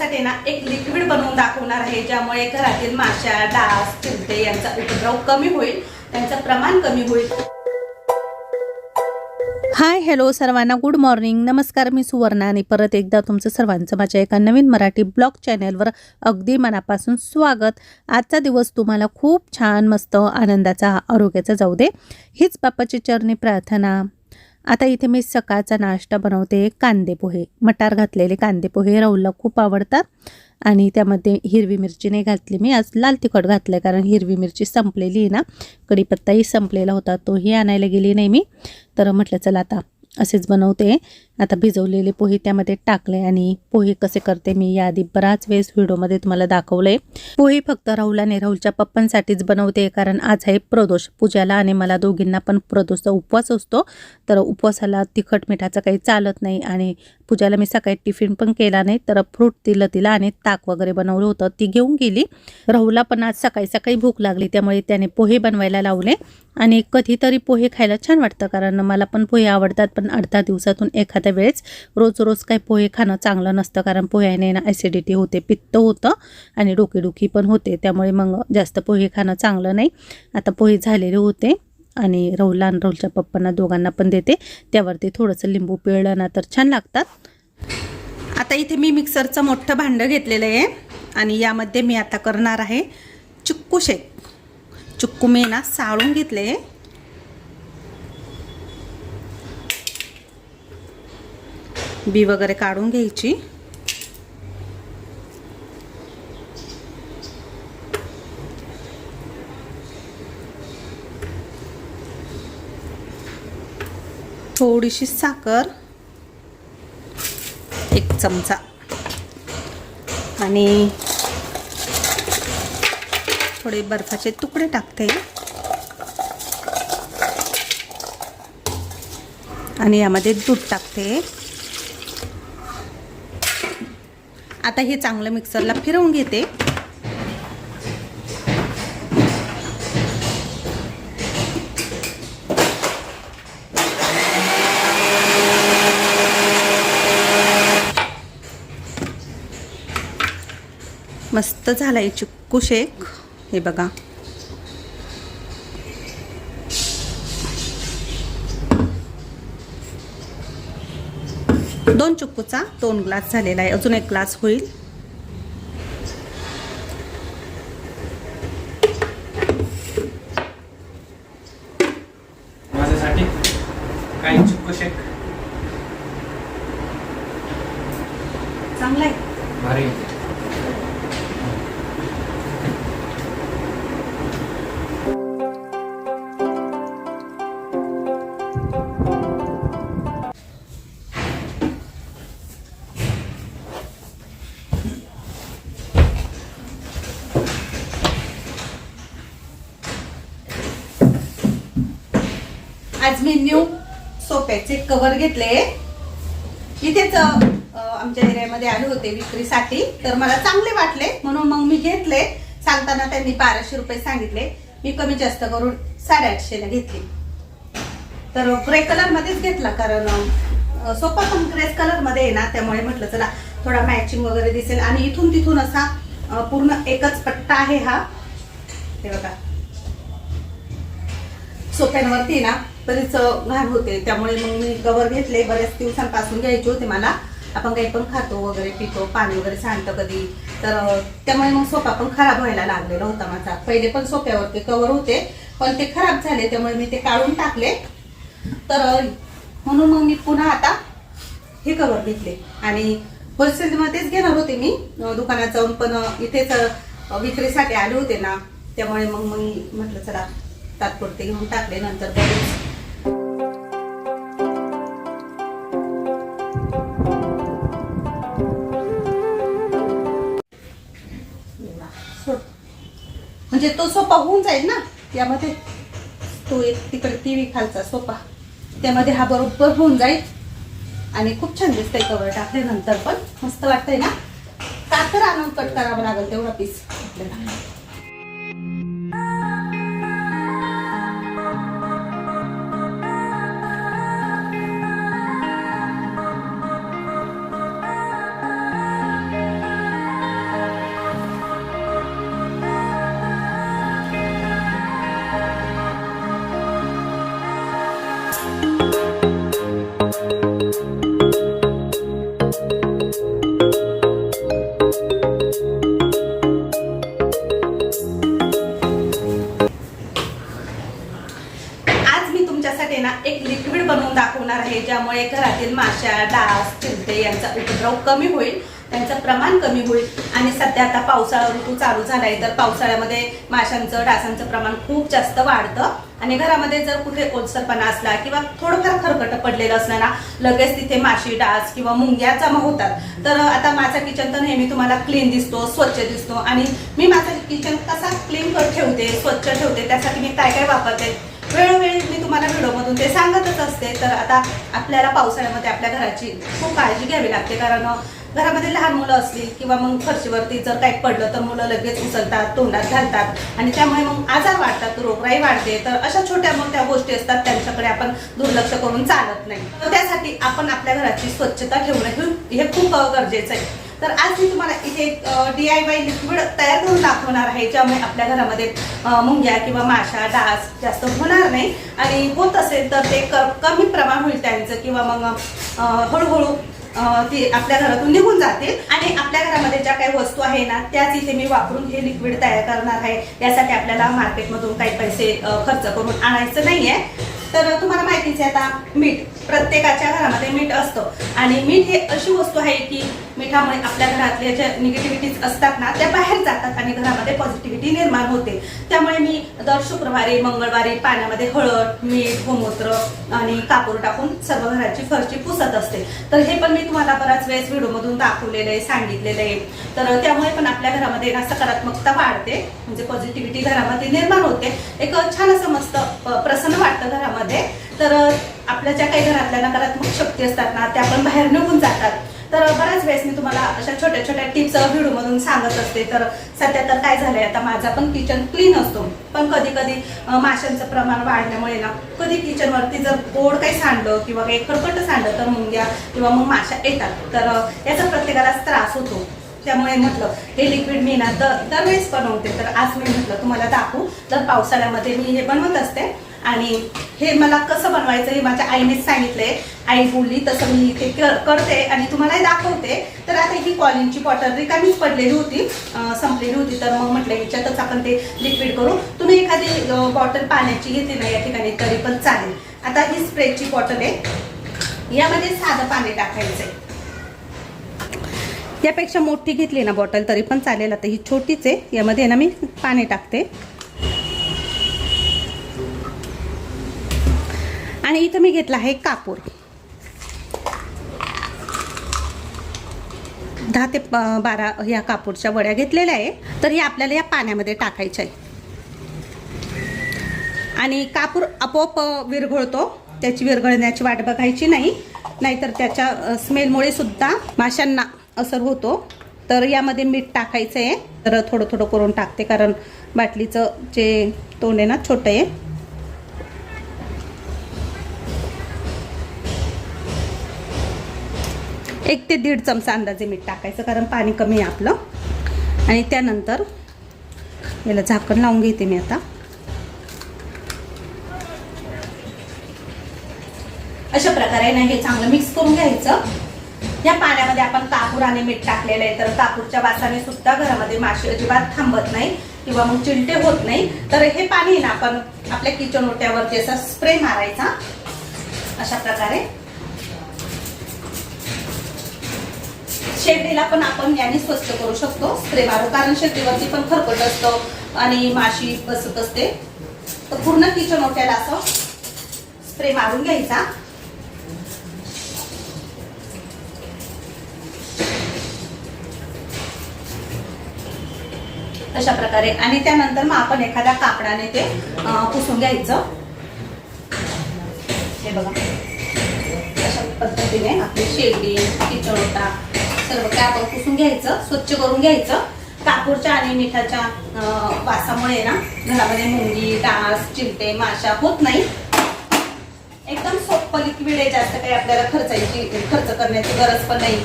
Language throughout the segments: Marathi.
तुमच्यासाठी ना एक लिक्विड बनवून दाखवणार आहे ज्यामुळे घरातील माशा डास चिमटे यांचा उपद्रव कमी होईल त्यांचं प्रमाण कमी होईल. हाय हॅलो सर्वांना गुड मॉर्निंग नमस्कार मी सुवर्णा आणि परत एकदा तुमचं सर्वांचं माझ्या एका नवीन मराठी ब्लॉग चॅनलवर अगदी मनापासून स्वागत. आजचा दिवस तुम्हाला खूप छान मस्त आनंदाचा आरोग्याचा जाऊ दे. हीच बापाची चरणी प्रार्थना. आता इथे मी सकाळचा नाश्ता बनवते कांदे पोहे मटार घातलेले कांदे पोहे राहुलला खूप आवडतात. आणि त्यामध्ये हिरवी मिरची नाही घातली मी आज लाल तिखट घातलं आहे कारण हिरवी मिरची संपलेली आहे ना कढीपत्ताही संपलेला होता तोही आणायला गेली नाही मी. तर म्हटलं चला आता असेच बनवते. आता भिजवलेले पोहे त्यामध्ये टाकले आणि पोहे कसे करते मी याआधी बराच वेळेस व्हिडिओमध्ये तुम्हाला दाखवले पोहे फक्त राहुल आणि राहुलच्या पप्पांसाठीच बनवते कारण आज आहे प्रदोष पूजाला आणि मला दोघींना पण प्रदोषचा उपवास असतो. तर उपवासाला तिखट मिठाचं काही चालत नाही आणि पूजाला मी सकाळी टिफिन पण केला नाही. तर फ्रूट दिलं तिला आणि ताक वगैरे बनवलं होतं. ती घेऊन गेली. राहुलला पण आज सकाळी सकाळी भूक लागली त्यामुळे त्याने पोहे बनवायला लावले आणि कधीतरी पोहे खायला छान वाटतं कारण मला पण पोहे आवडतात. पण अर्धा दिवसातून एखाद्या वेळेस रोज रोज काही पोहे खाणं चांगलं नसतं कारण पोह्याने ना ॲसिडिटी होते पित्त होतं आणि डोकेदुखी पण होते. त्यामुळे मग जास्त पोहे खाणं चांगलं नाही. आता पोहे झालेले होते आणि राहुल आणि राहुलच्या पप्पांना दोघांना पण देते. त्यावरती थोडंसं लिंबू पिळलं ना तर छान लागतात. आता इथे मी मिक्सरचं मोठं भांडं घेतलेलं आहे आणि यामध्ये मी आता करणार आहे चिक्कू शेक. चिक्कू मी ना साळून घेतले बी वगैरे काढून घ्यायची. थोडीशी साखर एक चमचा. आणि थोडे बर्फाचे तुकडे टाकते. आणि यामध्ये दूध टाकते. आता हे चांगलं मिक्सरला फिरवून घेते. मस्त झालाय चिक्कू शेक. हे बघा. दोन चिक्कूचा दोन ग्लास झालेला आहे. अजून एक ग्लास होईल. चांगला आहे. आज मी न्यू सोप्याचे कवर घेतले. इथेच आमच्या एरियामध्ये आले होते विक्रीसाठी. तर मला चांगले वाटले. म्हणून मग मी घेतले. सांगताना त्यांनी बाराशे रुपये सांगितले. मी कमी जास्त करून साडेआठशेला घेतली. तर ग्रे कलरमध्येच घेतला कारण सोपा सोफा पण ग्रे कलरमध्ये आहे ना त्यामुळे म्हटलं चला थोडा मॅचिंग वगैरे दिसेल. आणि इथून तिथून असा पूर्ण एकच पट्टा आहे हा. हे बघा. सोप्यांवरती ना बरीच घाण होते. त्यामुळे मग मी कवर घेतले. बऱ्याच दिवसांपासून घ्यायचे होते मला. आपण काही पण खातो वगैरे पितो पाणी वगैरे सांडतं कधी. तर त्यामुळे मग सोफा पण खराब व्हायला लागलेला होता माझा. पहिले पण सोप्यावरती कवर होते पण ते खराब झाले. त्यामुळे मी ते काढून टाकले. तर म्हणून मग मी पुन्हा आता हे कवर घेतले. आणि होलसेलमध्येच घेणार होते मी. दुकानात जाऊन पण इथेच विक्रीसाठी आले होते ना. त्यामुळे मग मग मी म्हटलं चला तात्पुरते घेऊन टाकले. नंतर सोपा होऊन जाईल ना. यामध्ये तो एक तिकडे टीव्ही खालचा सोफा त्यामध्ये हा बरोबर होऊन जाईल. आणि खूप छान दिसतंय कवर टाकल्यानंतर पण. मस्त वाटतंय ना? साखर आणून कट करावं लागेल तेवढा पीस आपल्याला यांचा कमी होईल त्यांचं प्रमाण कमी होईल. आणि सध्या आता पावसाळा ऋतू चालू झालाय तर पावसाळ्यामध्ये माशांचं डासांचं प्रमाण खूप जास्त वाढतं. आणि घरामध्ये जर कुठे ओलसरपणा असला किंवा थोडंफार खरकट पडलेलं असलं ना लगेच तिथे माशी डास किंवा मुंग्या जमा होतात. तर आता माझा किचन तर नेहमी तुम्हाला क्लीन दिसतो स्वच्छ दिसतो. आणि मी माझं किचन कसा क्लीन कर ठेवते स्वच्छ ठेवते त्यासाठी मी काय काय वापरते? वेळोवेळी तुम्हाला व्हिडिओमधून ते सांगतच असते. तर आता आपल्याला पावसाळ्यामध्ये आपल्या घराची खूप काळजी घ्यावी लागते. कारण घरामध्ये लहान मुलं असली किंवा मग फरशीवरती जर काही पडलं तर मुलं लगेच उचलतात तोंडात घालतात. आणि त्यामुळे मग आजार वाढतात रोगराई वाढते. तर अशा छोट्या मोठ्या गोष्टी असतात त्यांच्याकडे आपण दुर्लक्ष करून चालत नाही. तर त्यासाठी आपण आपल्या घराची स्वच्छता ठेवणं हे- हे खूप गरजेचं आहे. तर आज मी तुम्हाला इथे डी आय वाय लिक्विड तयार करून दाखवणार आहे ज्यामुळे आपल्या घरामध्ये मुंग्या किंवा माशा डास जास्त होणार नाही. आणि होत असेल तर ते क कमी प्रमाण होईल त्यांचं किंवा मग हळूहळू ती आपल्या घरातून निघून जातील. आणि आपल्या घरामध्ये ज्या काही वस्तू आहे ना त्याच इथे मी वापरून हे लिक्विड तयार करणार आहे. यासाठी आपल्याला मार्केटमधून काही पैसे खर्च करून आणायचं नाही आहे तर तुम्हाला माहितीच आहे आता मीठ. प्रत्येकाच्या घरामध्ये मीठ असतं. आणि मीठ हे अशी वस्तू आहे की मिठामुळे आपल्या घरातल्या ज्या निगेटिव्हिटीज असतात ना त्या बाहेर जातात आणि घरामध्ये पॉझिटिव्हिटी निर्माण होते. त्यामुळे मी दर शुक्रवारी मंगळवारी पाण्यामध्ये हळद मीठ गोमूत्र आणि कापूर टाकून सर्व घराची फरशी पुसत असते. तर हे पण मी तुम्हाला बराच वेळेस व्हिडिओमधून दाखवलेलं आहे सांगितलेलं आहे. तर त्यामुळे पण आपल्या घरामध्ये ना सकारात्मकता वाढते म्हणजे पॉझिटिव्हिटी घरामध्ये निर्माण होते. एक छान असं मस्त प्रसन्न वाटतं घरामध्ये. तर आपल्या ज्या काही घरातल्या नकारात्मक शक्ती असतात ना त्या पण बाहेर निघून जातात. तर बऱ्याच वेळेस मी तुम्हाला अशा छोट्या छोट्या टिप्स व्हिडिओमधून सांगत असते. तर सध्या तर काय झालंय आता माझा पण किचन क्लीन असतो. पण कधी कधी माशांचं प्रमाण वाढल्यामुळे ना कधी किचनवरती जर गोड काही सांडलं किंवा काही खरकट सांडलं तर मुंग्या किंवा मग माशा येतात. तर याचा प्रत्येकालाच त्रास होतो. त्यामुळे म्हटलं हे लिक्विड मी ना दरवेळेस बनवते. तर आज मी म्हटलं तुम्हाला दाखवू. तर पावसाळ्यामध्ये मी हे बनवत असते. आणि हे मला कसं बनवायचं हे माझ्या आईनेच सांगितलंय. आई बोलली तसं मी ते करते आणि तुम्हालाही दाखवते. तर आता ही कॉलिनची बॉटल रिकामीच पडलेली होती संपलेली होती. तर मग म्हटलं ह्याच्यातच आपण ते लिक्विड करू. तुम्ही एखादी बॉटल पाण्याची घेतली ना या ठिकाणी तरी पण चालेल. आता ही स्प्रेची बॉटल आहे. यामध्ये साधं पाणी टाकायचं आहे यापेक्षा मोठी घेतली ना बॉटल तरी पण चालेल. आता ही छोटीच आहे. यामध्ये ना मी पाणी टाकते. आणि इथं मी घेतला आहे कापूर. दहा ते बारा ह्या कापूरच्या वड्या घेतलेल्या आहे. तर हे आपल्याला या पाण्यामध्ये टाकायच्या आहे. आणि कापूर आपोआप विरघळतो. त्याची विरघळण्याची वाट बघायची नाही. नाहीतर त्याच्या स्मेलमुळे सुद्धा माशांना असर होतो. तर यामध्ये मीठ टाकायचं आहे तर थोडं थोडं करून टाकते कारण बाटलीचं जे तोंड आहे ना छोटं आहे. एक ते दीड चमचा अंदाजे मीठ टाकायचं कारण पाणी कमी आहे आपलं. आणि त्यानंतर याला झाकण लावून घेते मी आता. अशा प्रकारे ना हे चांगलं मिक्स करून घ्यायचं. या पाण्यामध्ये आपण कापूर आणि मीठ टाकलेलं आहे तर कापूरच्या वासाने सुद्धा घरामध्ये माशी अजिबात थांबत नाही किंवा मग चिलटे होत नाही. तर हे पाणी ना आपण आपल्या किचन ओट्यावरती असा स्प्रे मारायचा. अशा प्रकारे शेगडीला पण आपण याने स्वच्छ करू शकतो. स्प्रे मारू. कारण शेगडीवरती पण खरकट असतं आणि माशी बसत असते. तर पूर्ण किचन ओट्याला असं स्प्रे मारून घ्यायचा. अशा प्रकारे. आणि त्यानंतर मग आपण एखाद्या कापडाने ते पुसून घ्यायचं. हे बघा. अशा पद्धतीने आपली शेगडी किचन ओटा सर्व काय आपण पुसून घ्यायचं स्वच्छ करून घ्यायचं. कापूरच्या आणि मिठाच्या वासामुळे ना घरामध्ये मुंगी डास चिमटे माशा होत नाही. एकदम सोपं लिक्विड आहे जास्त काही आपल्याला खर्चायची खर्च करण्याची गरज पण नाही.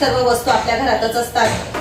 सर्व वस्तू आपल्या घरातच असतात.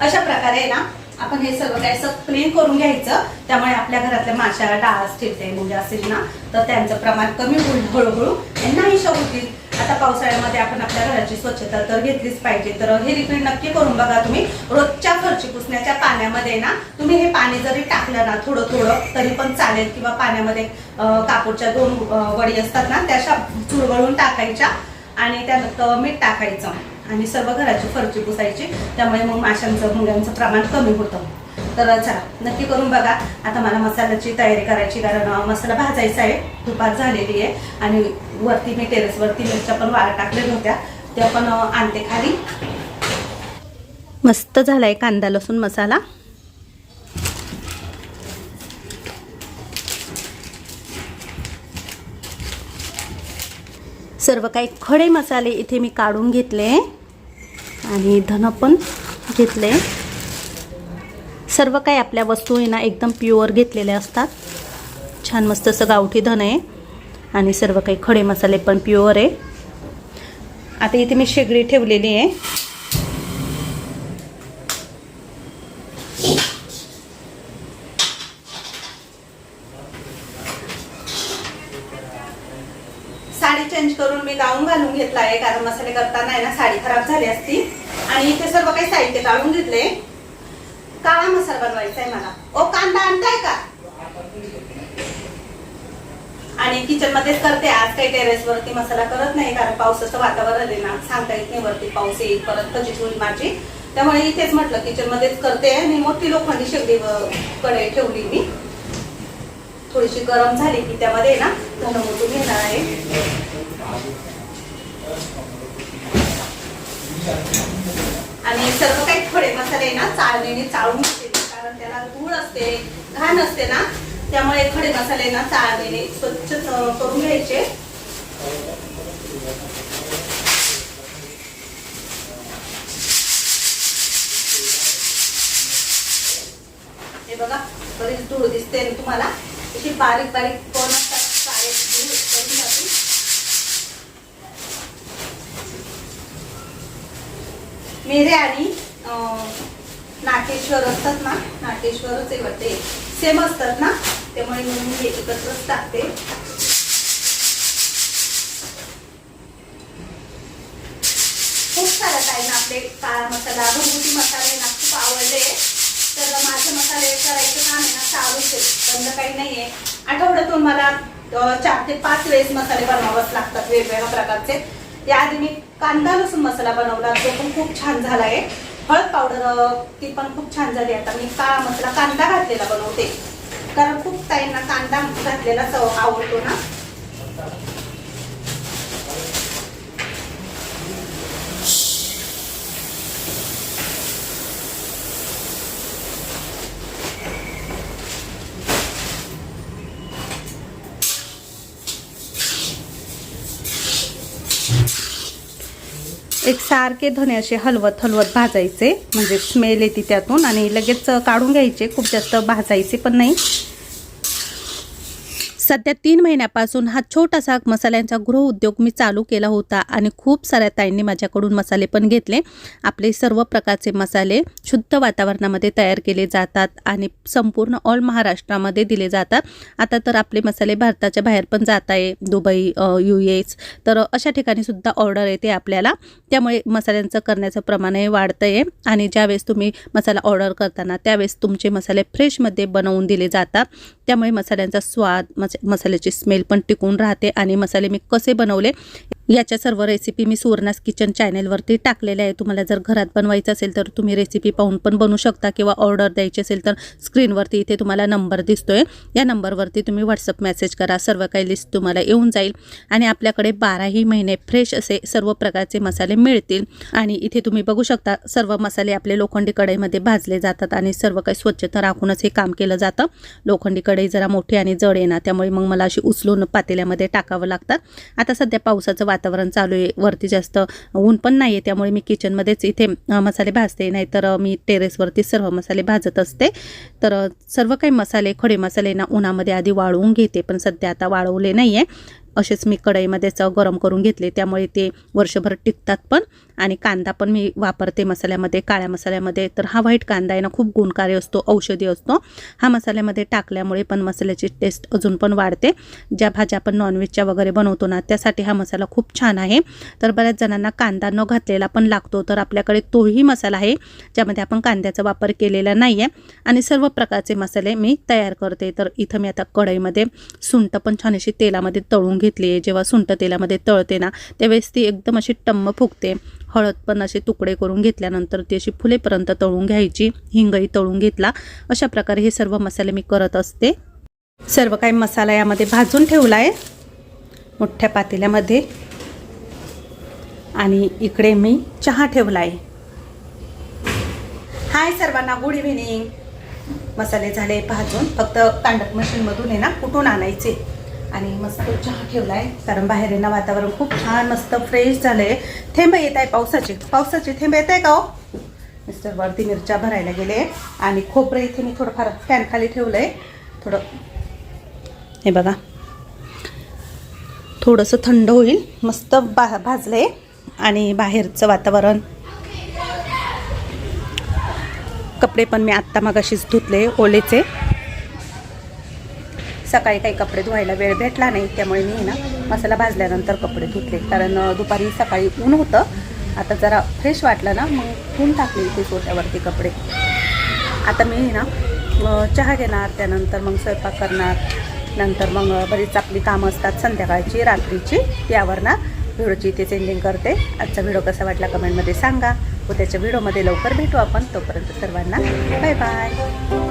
अशा प्रकारे ना आपण हे सगळं काय असं क्लीन करून घ्यायचं. त्यामुळे आपल्या घरातल्या माशा डास ठेवते म्हणजे असेल ना तर त्यांचं प्रमाण कमी होईल हळूहळू आणि नाहीशा होतील. आता पावसाळ्यामध्ये आपण आपल्या घराची स्वच्छता तर घेतलीच पाहिजे. तर हे रिपीट नक्की करून बघा तुम्ही. रोजच्या फरची पुसण्याच्या पाण्यामध्ये ना तुम्ही हे पाणी जरी टाकलं ना थोडं थोडं तरी पण चालेल. किंवा पाण्यामध्ये कापूरच्या दोन वडी असतात ना त्याशा चुळवळून टाकायच्या आणि त्यानंतर मीठ टाकायचं. आणि सर्व घराची फरची पुसायची. त्यामुळे मग माशांचं मुंग्यांचं प्रमाण कमी होतं. तर चला नक्की करून बघा. आता मला मसाल्याची तयारी करायची कारण मसाला भाजायचा आहे. दुपार झालेली आहे. आणि वरती मी टेरेसवरती मिरच्या पण वाळ टाकलेल्या होत्या. त्या पण आणते खाली. मस्त झालाय कांदा लसूण मसाला. सर्व काही खडे मसाले इथे मी काढून घेतले. आणि धन पण घेतले सर्व काही आपल्या वस्तू आहे ना एकदम प्युअर घेतलेल्या असतात. छान मस्त असं गावठी धन आहे. आणि सर्व काही खडे मसाले पण प्युअर आहे. आता इथे मी शेगडी ठेवलेली आहे साडी चेंज करून मी गाऊन घालून घेतला आहे कारण मसाले करताना आहे ना साडी खराब झाली असती आणि इथे सर्व काही साहित्य काढून घेतले काळा मसाला मला. ओ कांदा आणताय का? आणि किचन मध्येच करते. आज काही टेरेस वरती मसाला करत नाही कारण पावसाचं वातावरण आहे ना. सांगता येत नाही वरती पाऊस येईल परत कधीच होईल माझी. त्यामुळे इथेच म्हटलं किचन मध्येच करते. आणि मोठी लोखंडी शेगडी कडे ठेवली मी. थोडीशी गरम झाली की त्यामध्ये ना धनमोटून घेणार आहे. आणि सर्व काही थोडे मसाले ना चाळणीने चाळून घेते. त्याला धूळ असते घाण असते ना त्यामुळे खडे मसाले ना चाळणीने स्वच्छ करून घ्यायचे. हे बघा बरीच धूळ दिसते तुम्हाला. अशी बारीक बारीक कोण असतात काळे धूळ करून जाते मिरे आणि नाटेश्वर असतात ना नाटेश्वरच आहे वाटते. सेम असतात ना? त्यामुळे मी हे एकत्रच टाकते. खूप सारा काय ना आपले काळा मसाला घरगुती मसाले ना खूप आवडले. तर माझे मसाले करायचं काम आहे ना चालूच आहे. बंद काही नाही आहे. आठवड्यातून मला चार ते पाच वेळेस मसाले बनवावेच लागतात वेगवेगळ्या प्रकारचे. त्याआधी मी कांदा लसूण मसाला बनवला तो पण खूप छान झाला आहे. हळद पावडर ती पण खूप छान झाली. आता मी काळा मसाला कांदा घातलेला बनवते. कारण खूप ताईंना कांदा घातलेला चव आवडतो ना. एक सारखे धने असे हलवत हलवत भाजायचे. म्हणजे स्मेल येते त्यातून आणि लगेच काढून घ्यायचे. खूप जास्त भाजायचे पण नाही. सध्या तीन महिन्यापासून हा छोटासा मसाल्यांचा गृहउद्योग मी चालू केला होता आणि खूप साऱ्या ताईंनी माझ्याकडून मसाले पण घेतले. आपले सर्व प्रकारचे मसाले शुद्ध वातावरणामध्ये तयार केले जातात आणि संपूर्ण ऑल महाराष्ट्रामध्ये दिले जातात. आता तर आपले मसाले भारताच्या बाहेर पण जात आहे. Dubai U S. तर अशा ठिकाणी सुद्धा ऑर्डर येते आपल्याला. त्यामुळे मसाल्यांचं करण्याचं प्रमाणही वाढतं आहे आणि ज्यावेळेस तुम्ही मसाला ऑर्डर करताना त्यावेळेस तुमचे मसाले फ्रेशमध्ये बनवून दिले जातात. त्यामुळे मसाल्यांचा स्वाद मस मसाल्याची स्मेल पण टिकून राहते आणि मसाले मी कसे बनवले याच्या सर्व रेसिपी मी सुवर्णास किचन चॅनेलवरती टाकलेल्या आहे तुम्हाला जर घरात बनवायचं असेल तर तुम्ही रेसिपी पाहून पण बनवू शकता किंवा ऑर्डर द्यायची असेल तर स्क्रीनवरती इथे तुम्हाला नंबर दिसतोय. या नंबरवरती तुम्ही व्हॉट्सअप मेसेज करा. सर्व काही लिस्ट तुम्हाला येऊन जाईल. आणि आपल्याकडे बाराही महिने फ्रेश असे सर्व प्रकारचे मसाले मिळतील. आणि इथे तुम्ही बघू शकता सर्व मसाले आपले लोखंडी कढईमध्ये भाजले जातात आणि सर्व काही स्वच्छता राखूनच हे काम केलं जातं. लोखंडी कढई जरा मोठी आणि जड आहे ना त्यामुळे मग मला अशी उचलून पातेल्यामध्ये टाकावं लागतात आता सध्या पावसाचं वातावरण चालू आहे. वरती जास्त ऊन पण नाही आहे त्यामुळे मी किचनमध्येच इथे मसाले भाजते. नाहीतर मी टेरेसवरती सर्व मसाले भाजत असते. तर सर्व काही मसाले खडे मसाले ना उन्हामध्ये आधी वाळवून घेते. पण सध्या आता वाळवले नाही आहे असेच मी कढईमध्येच गरम करून घेतले. त्यामुळे ते वर्षभर टिकतात पण. आणि कांदा पण मी वापरते मसाल्यामध्ये काळ्या मसाल्यामध्ये. तर हा व्हाईट कांदा आहे ना खूप गुणकारी असतो औषधी असतो. हा मसाल्यामध्ये टाकल्यामुळे पण मसाल्याची टेस्ट अजून पण वाढते. ज्या भाज्या आपण नॉनव्हेजच्या वगैरे बनवतो ना त्यासाठी हा मसाला खूप छान आहे. तर बऱ्याच जणांना कांदा न घातलेला पण लागतो. तर आपल्याकडे तोही मसाला आहे ज्यामध्ये आपण कांद्याचा वापर केलेला नाही आहे आणि सर्व प्रकारचे मसाले मी तयार करते. तर इथं मी आता कढईमध्ये सुंट पण छान अशी तेलामध्ये तळून घेतली आहे. जेव्हा सुंट तेलामध्ये तळते ना त्यावेळेस ती एकदम अशी टम्म फुगते. हळद पण असे तुकडे करून घेतल्यानंतर ती अशी फुलेपर्यंत तळून घ्यायची हिंगही तळून घेतला. अशा प्रकारे हे सर्व मसाले मी करत असते. सर्व काही मसाला यामध्ये भाजून ठेवला आहे मोठ्या पातेल्यामध्ये. आणि इकडे मी चहा ठेवला आहे हाय सर्वांना गुड इव्हिनिंग मसाले झाले भाजून. फक्त तांडक मशीनमधून आहे ना कुठून आणायचे? आणि मस्त चहा ठेवलाय. कारण बाहेर वातावरण खूप छान मस्त फ्रेश झालंय. थेंब येत आहे पावसाचे. पावसाचे थेंब येत आहे का हो? मिस्टर वरती मिरच्या भरायला गेले. आणि खोबरं इथे मी थोडंफार फॅन खाली ठेवलंय. थोडं हे बघा. थोडंसं थंड होईल. मस्त बा भाजलंय. आणि बाहेरचं वातावरण. कपडे पण मी आत्ता मगाशीच धुतले ओलेचे. सकाळी काही कपडे धुवायला वेळ भेटला नाही त्यामुळे मी ना मसाला भाजल्यानंतर कपडे धुतले. कारण दुपारी सकाळी ऊन होतं. आता जरा फ्रेश वाटलं ना मग ऊन टाकले इथे सोट्यावरती कपडे. आता मी ना चहा घेणार त्यानंतर मग स्वयंपाक करणार. नंतर मग बरीच आपली कामं असतात संध्याकाळची रात्रीची. त्यावर ना व्हिडिओची इथे सेंडिंग करते. आजचा व्हिडिओ कसा वाटला कमेंटमध्ये सांगा. व त्याच्या व्हिडिओमध्ये लवकर भेटू आपण. तोपर्यंत सर्वांना बाय बाय